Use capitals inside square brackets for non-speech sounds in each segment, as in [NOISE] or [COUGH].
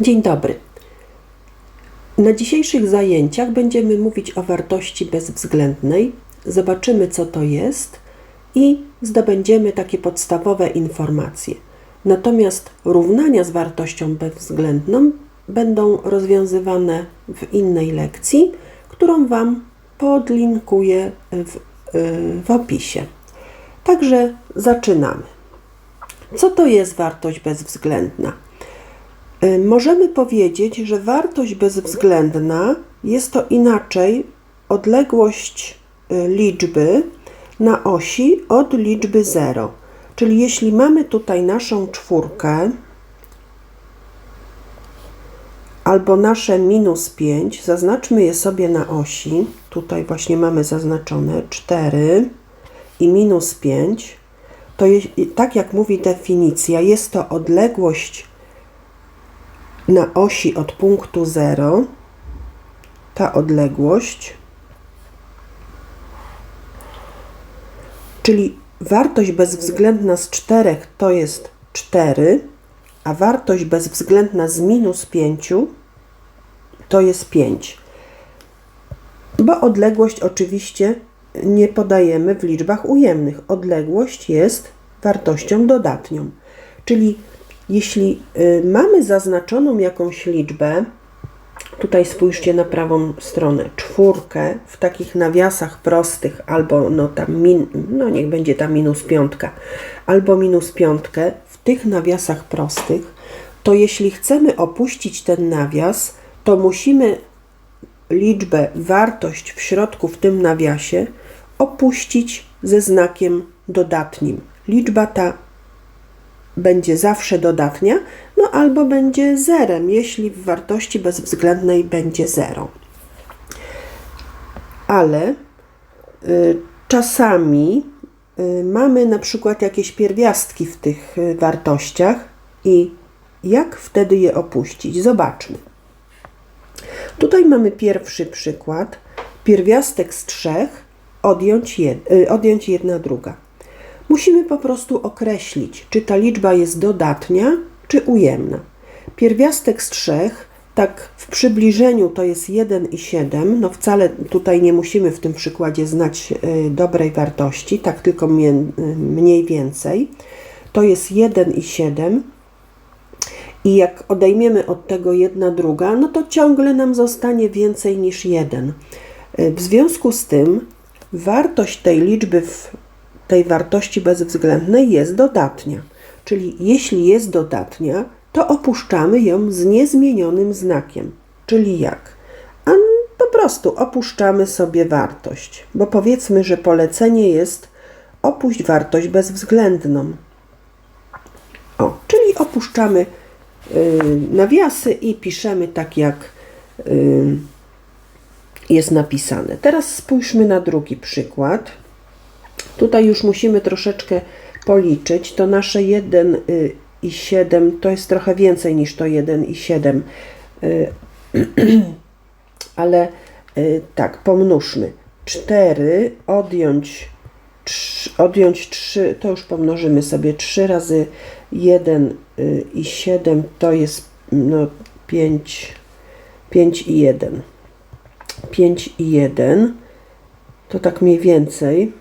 Dzień dobry. Na dzisiejszych zajęciach będziemy mówić o wartości bezwzględnej. Zobaczymy, co to jest i zdobędziemy takie podstawowe informacje. Natomiast równania z wartością bezwzględną będą rozwiązywane w innej lekcji, którą Wam podlinkuję w, y, w opisie. Także zaczynamy. Co to jest wartość bezwzględna? Y, Możemy powiedzieć, że wartość bezwzględna jest to inaczej odległość y, liczby na osi od liczby 0. Czyli jeśli mamy tutaj naszą czwórkę albo nasze minus 5, zaznaczmy je sobie na osi. Tutaj właśnie mamy zaznaczone 4 i minus 5. To tak jak mówi definicja, jest to odległość na osi od punktu 0 ta odległość, czyli wartość bezwzględna z 4 to jest 4, a wartość bezwzględna z minus 5 to jest 5. Bo odległość oczywiście nie podajemy w liczbach ujemnych. Odległość jest wartością dodatnią. Czyli jeśli y, mamy zaznaczoną jakąś liczbę, tutaj spójrzcie na prawą stronę, czwórkę w takich nawiasach prostych, albo no tam, min, no niech będzie ta minus piątka, albo minus piątkę w tych nawiasach prostych, to jeśli chcemy opuścić ten nawias, to musimy liczbę, wartość w środku w tym nawiasie opuścić ze znakiem dodatnim. Liczba ta będzie zawsze dodatnia, no albo będzie zerem, jeśli w wartości bezwzględnej będzie 0. Ale y, czasami y, mamy na przykład jakieś pierwiastki w tych y, wartościach i jak wtedy je opuścić? Zobaczmy. Tutaj mamy pierwszy przykład. Pierwiastek z trzech odjąć, jed, y, odjąć jedna druga. Musimy po prostu określić, czy ta liczba jest dodatnia, czy ujemna. Pierwiastek z trzech, tak w przybliżeniu to jest 1 i 7, no wcale tutaj nie musimy w tym przykładzie znać y, dobrej wartości, tak tylko y, mniej więcej. To jest 1 i 7. I jak odejmiemy od tego jedna druga, no to ciągle nam zostanie więcej niż 1. Y, W związku z tym wartość tej liczby w tej wartości bezwzględnej jest dodatnia. Czyli jeśli jest dodatnia, to opuszczamy ją z niezmienionym znakiem. Czyli jak? A po prostu opuszczamy sobie wartość, bo powiedzmy, że polecenie jest opuść wartość bezwzględną. O, czyli opuszczamy y, nawiasy i piszemy tak, jak y, jest napisane. Teraz spójrzmy na drugi przykład. Tutaj już musimy troszeczkę policzyć. To nasze 1 y, i 7 to jest trochę więcej niż to 1 i 7. Y, [CLEARS THROAT] Ale y, tak, pomnóżmy. 4 odjąć, 3, odjąć 3, to już pomnożymy sobie 3 razy 1 i 7 to jest no, 5, 5 i 1. 5 i 1 to tak mniej więcej.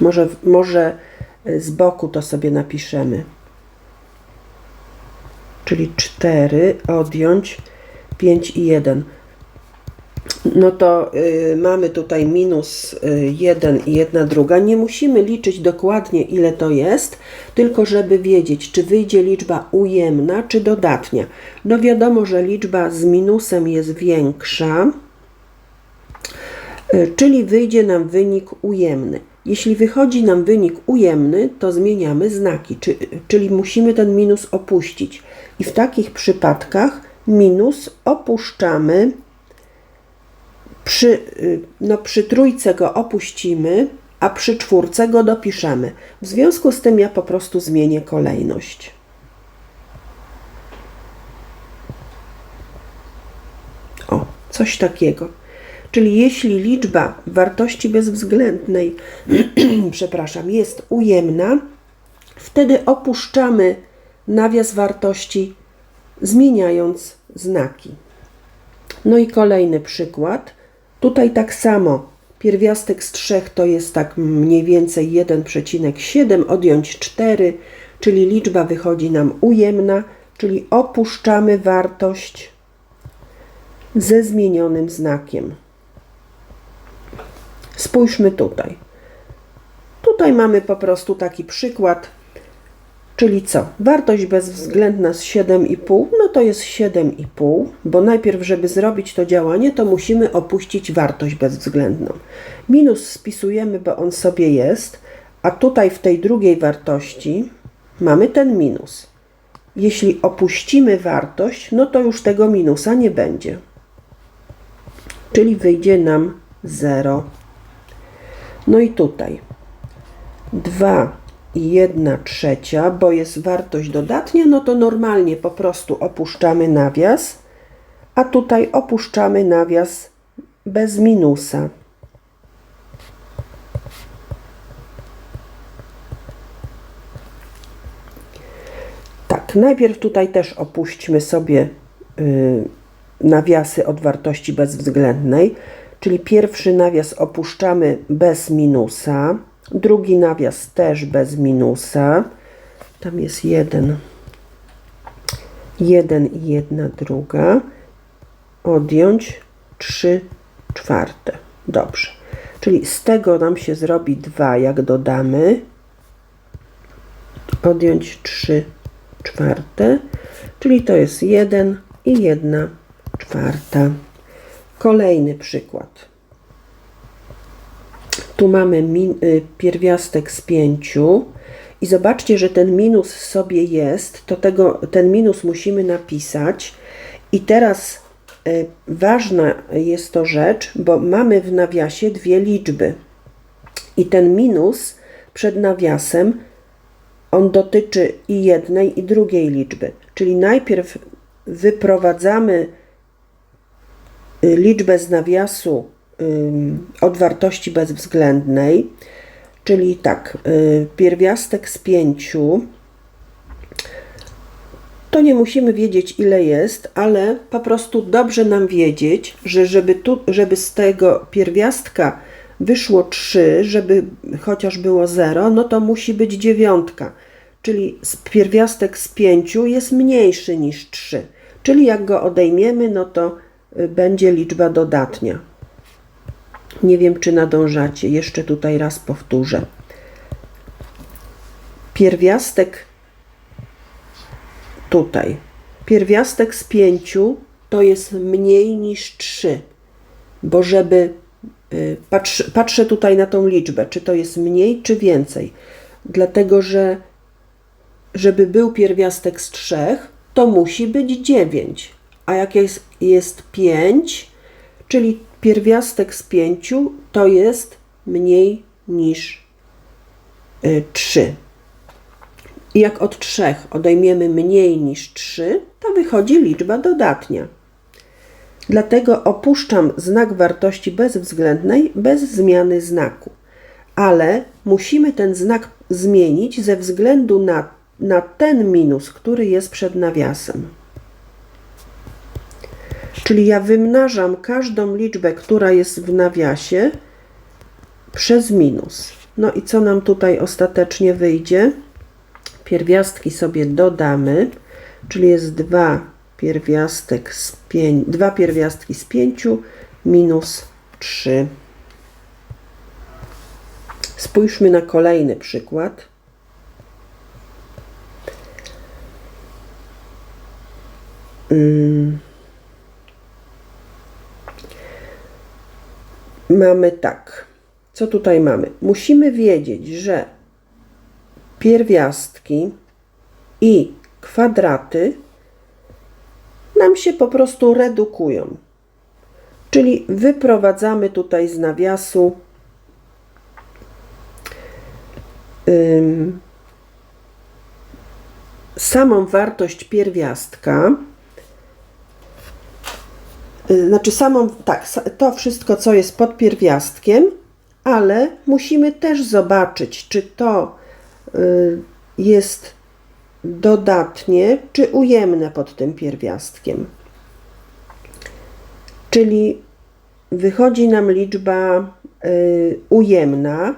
Może, może z boku to sobie napiszemy. Czyli 4 odjąć 5 i 1. No to y, mamy tutaj minus y, 1 i 1 druga. Nie musimy liczyć dokładnie ile to jest, tylko żeby wiedzieć, czy wyjdzie liczba ujemna, czy dodatnia. No wiadomo, że liczba z minusem jest większa, y, czyli wyjdzie nam wynik ujemny. Jeśli wychodzi nam wynik ujemny, to zmieniamy znaki, czy, czyli musimy ten minus opuścić. I w takich przypadkach minus opuszczamy, przy, no przy trójce go opuścimy, a przy czwórce go dopiszemy. W związku z tym ja po prostu zmienię kolejność. O, coś takiego. Czyli jeśli liczba wartości bezwzględnej, [CLEARS THROAT] przepraszam, jest ujemna, wtedy opuszczamy nawias wartości, zmieniając znaki. No i kolejny przykład. Tutaj tak samo. Pierwiastek z 3 to jest tak mniej więcej 1,7, odjąć 4, czyli liczba wychodzi nam ujemna, czyli opuszczamy wartość ze zmienionym znakiem. Spójrzmy tutaj. Tutaj mamy po prostu taki przykład, czyli co? Wartość bezwzględna z 7,5, no to jest 7,5, bo najpierw, żeby zrobić to działanie, to musimy opuścić wartość bezwzględną. Minus spisujemy, bo on sobie jest, a tutaj w tej drugiej wartości mamy ten minus. Jeśli opuścimy wartość, no to już tego minusa nie będzie. Czyli wyjdzie nam 0. No i tutaj 2 i 1 trzecia, bo jest wartość dodatnia, no to normalnie po prostu opuszczamy nawias, a tutaj opuszczamy nawias bez minusa. Tak, najpierw tutaj też opuśćmy sobie y, nawiasy od wartości bezwzględnej, czyli pierwszy nawias opuszczamy bez minusa, drugi nawias też bez minusa, tam jest jeden, jeden i jedna druga, odjąć. Trzy czwarte. Dobrze, czyli z tego nam się zrobi 2, jak dodamy, odjąć 3 czwarte, czyli to jest 1 i 1 czwarta. Kolejny przykład. Tu mamy y, pierwiastek z 5 i zobaczcie, że ten minus sobie jest, to tego, ten minus musimy napisać. I teraz y, ważna jest to rzecz, bo mamy w nawiasie dwie liczby. I ten minus przed nawiasem on dotyczy i jednej i drugiej liczby, czyli najpierw wyprowadzamy liczbę z nawiasu od wartości bezwzględnej, czyli tak, y, pierwiastek z pięciu, to nie musimy wiedzieć ile jest, ale po prostu dobrze nam wiedzieć, że żeby, tu, żeby z tego pierwiastka wyszło 3, żeby chociaż było 0, no to musi być dziewiątka, czyli pierwiastek z 5 jest mniejszy niż 3, czyli jak go odejmiemy, no to y, będzie liczba dodatnia. Nie wiem, czy nadążacie. Jeszcze tutaj raz powtórzę. Pierwiastek tutaj. Pierwiastek z pięciu to jest mniej niż 3, bo żeby y, patrz, patrzę tutaj na tą liczbę, czy to jest mniej, czy więcej. Dlatego, że żeby był pierwiastek z 3, to musi być 9. A jak jest, jest 5, czyli pierwiastek z 5 to jest mniej niż 3. I jak od 3 odejmiemy mniej niż 3, to wychodzi liczba dodatnia. Dlatego opuszczam znak wartości bezwzględnej bez zmiany znaku. Ale musimy ten znak zmienić ze względu na, na ten minus, który jest przed nawiasem. Czyli ja wymnażam każdą liczbę, która jest w nawiasie przez minus. No i co nam tutaj ostatecznie wyjdzie? Pierwiastki sobie dodamy, czyli jest 2 pierwiastek z 5, 2 pierwiastki z 5 minus 3. Spójrzmy na kolejny przykład. Hmm. Mamy tak. Co tutaj mamy? Musimy wiedzieć, że pierwiastki i kwadraty nam się po prostu redukują. Czyli wyprowadzamy tutaj z nawiasu samą wartość pierwiastka znaczy samą, tak, to wszystko, co jest pod pierwiastkiem, ale musimy też zobaczyć, czy to y, jest dodatnie czy ujemne pod tym pierwiastkiem. Czyli wychodzi nam liczba y, ujemna,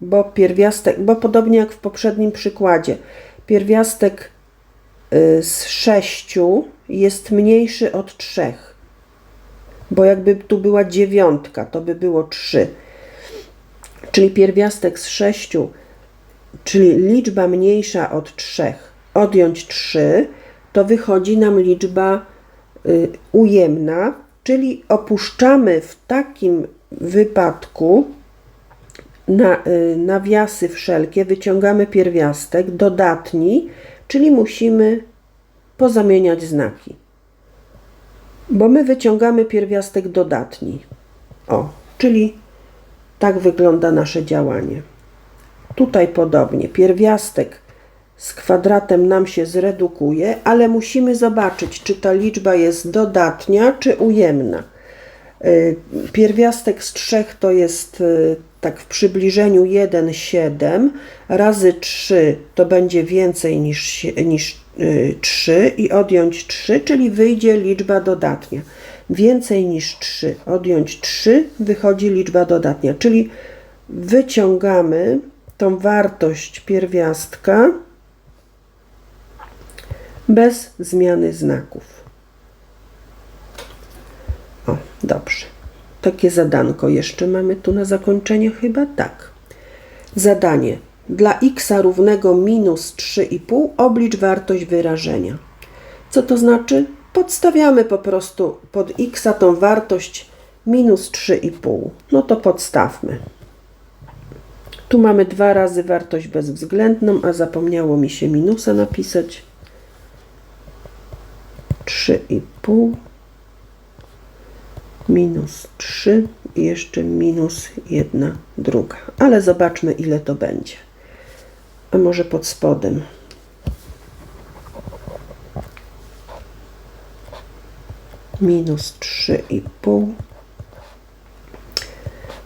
bo pierwiastek, bo podobnie jak w poprzednim przykładzie, pierwiastek y, z 6 jest mniejszy od 3. Bo jakby tu była dziewiątka, to by było 3. Czyli pierwiastek z 6, czyli liczba mniejsza od 3, odjąć 3, to wychodzi nam liczba y, ujemna, czyli opuszczamy w takim wypadku na, y, nawiasy wszelkie, wyciągamy pierwiastek dodatni, czyli musimy pozamieniać znaki. Bo my wyciągamy pierwiastek dodatni. O, czyli tak wygląda nasze działanie. Tutaj podobnie, pierwiastek z kwadratem nam się zredukuje, ale musimy zobaczyć, czy ta liczba jest dodatnia, czy ujemna. Y, Pierwiastek z 3 to jest y, tak w przybliżeniu 1,7 razy 3 to będzie więcej niż, niż y, 3 i odjąć 3, czyli wyjdzie liczba dodatnia. Więcej niż 3, odjąć 3 wychodzi liczba dodatnia, czyli wyciągamy tą wartość pierwiastka bez zmiany znaków. O, dobrze. Takie zadanko jeszcze mamy tu na zakończenie chyba tak. Zadanie. Dla x równego minus 3,5 oblicz wartość wyrażenia. Co to znaczy? Podstawiamy po prostu pod x tą wartość minus 3,5. No to podstawmy. Tu mamy dwa razy wartość bezwzględną, a zapomniało mi się minusa napisać. 3,5 minus 3 i jeszcze minus 1 druga. Ale zobaczmy, ile to będzie. A może pod spodem. Minus 3,5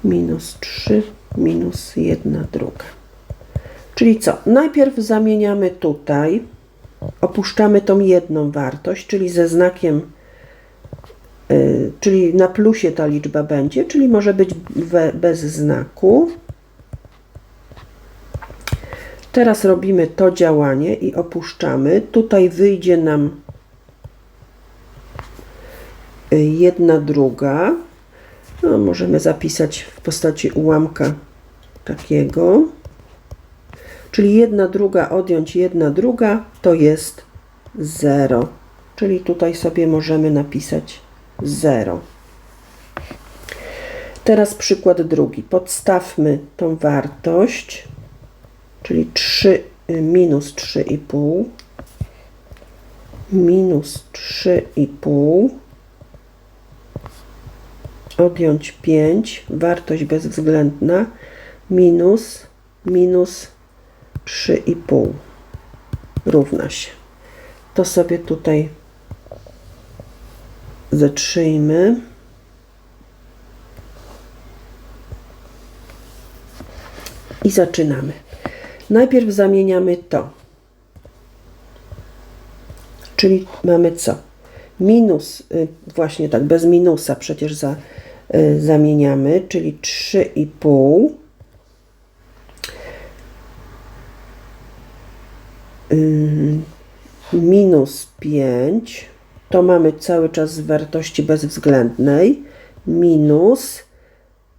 minus 3 minus 1 druga. Czyli co? Najpierw zamieniamy tutaj, opuszczamy tą jedną wartość, czyli ze znakiem czyli na plusie ta liczba będzie, czyli może być we, bez znaku. Teraz robimy to działanie i opuszczamy. Tutaj wyjdzie nam y, jedna druga. No, możemy zapisać w postaci ułamka takiego. Czyli jedna druga odjąć jedna druga to jest 0. Czyli tutaj sobie możemy napisać 0. Teraz przykład drugi. Podstawmy tą wartość, czyli 3 y, minus 3,5 minus 3,5 odjąć 5, wartość bezwzględna minus minus 3,5 równa się. To sobie tutaj zatrzyjmy. I zaczynamy. Najpierw zamieniamy to. Czyli mamy co? Minus, y, właśnie tak, bez minusa przecież za, y, zamieniamy, czyli 3,5 y, minus 5 to mamy cały czas z wartości bezwzględnej minus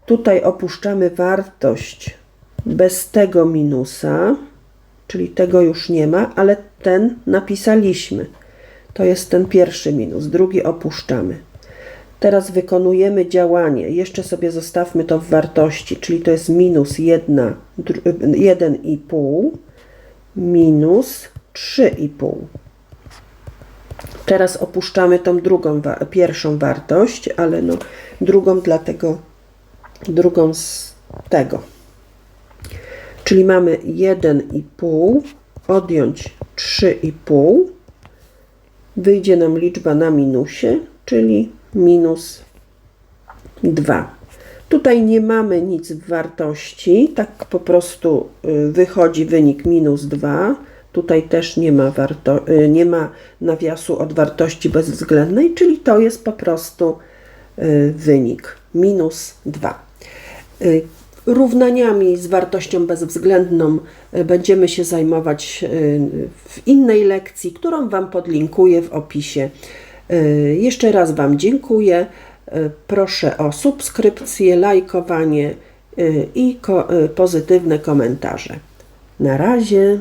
tutaj opuszczamy wartość bez tego minusa, czyli tego już nie ma, ale ten napisaliśmy. To jest ten pierwszy minus, drugi opuszczamy. Teraz wykonujemy działanie. Jeszcze sobie zostawmy to w wartości, czyli to jest minus 1,5 minus 3,5. Teraz opuszczamy tą drugą, pierwszą wartość, ale no drugą dlatego, drugą z tego. Czyli mamy 1,5 odjąć 3,5. Wyjdzie nam liczba na minusie, czyli minus 2. Tutaj nie mamy nic w wartości, tak po prostu y, wychodzi wynik minus 2. Tutaj też nie ma, warto, y, nie ma nawiasu od wartości bezwzględnej, czyli to jest po prostu y, wynik minus 2. Y, Równaniami z wartością bezwzględną będziemy się zajmować w innej lekcji, którą Wam podlinkuję w opisie. Jeszcze raz Wam dziękuję. Proszę o subskrypcję, lajkowanie i pozytywne komentarze. Na razie.